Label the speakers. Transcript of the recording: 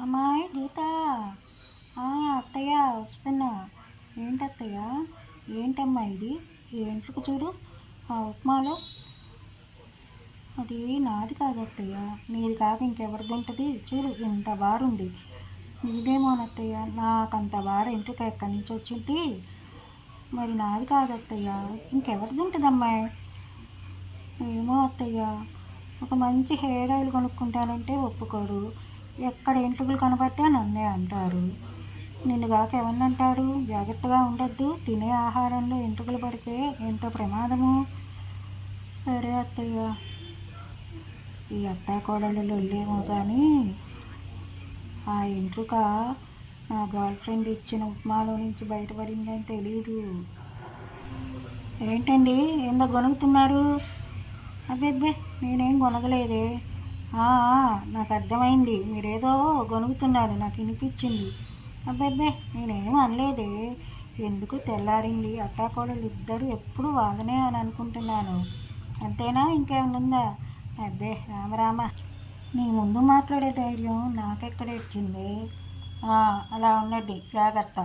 Speaker 1: అమ్మాయి గీత. అత్తయ్య వస్తున్నా. ఏంటత్తయ్య? ఏంటమ్మా ఇది? ఏంట్లకు చూడు. ఆ ఉప్మాలో. అది నాది కాదు అత్తయ్య నీది కాక ఇంకెవరిది ఉంటుంది చూడు ఇంత బారుంది. నీదేమోనత్తయ్య నాకంత బార ఇంటికి ఎక్కడి నుంచి వచ్చింది? మరి నాది కాదు అత్తయ్య ఇంకెవరిది ఉంటుంది అమ్మాయి ఏమో అత్తయ్య. ఒక మంచి హెయిర్ ఆయిల్ కొనుక్కుంటానంటే ఒప్పుకోరు ఎక్కడ ఎంట్రుకలు కనబడితే నన్నే అంటారు. నిన్ను కాక అంటారు జాగ్రత్తగా ఉండొద్దు. తినే ఆహారంలో ఎంటుకలు పడితే ఎంత ప్రమాదము? సరే అత్తయ్య. ఈ అత్తాకోడళ్ళలో కోడలలో కానీ ఆ ఎంట్రుక నా గర్ల్ ఫ్రెండ్ ఇచ్చిన ఉప్మాలో నుంచి బయటపడిందని తెలియదు ఏంటండి? ఏందో గొనుగుతున్నారు? అబ్బే నేనేం కొనగలేదే నాకు అర్థమైంది. మీరేదో గొనుగుతున్నారు నాకు వినిపించింది. అబ్బే నేనేం అనలేదే. ఎందుకు తెల్లారింది? అత్తాకోడలు ఇద్దరు ఎప్పుడు వాదనే అని అనుకుంటున్నాను అంతేనా? ఇంకేమనుందా ఉందా అబ్బే రామరామ నీ ముందు మాట్లాడే ధైర్యం నాకెక్కడ ఇచ్చింది? అలా ఉండండి. జాగ్రత్త.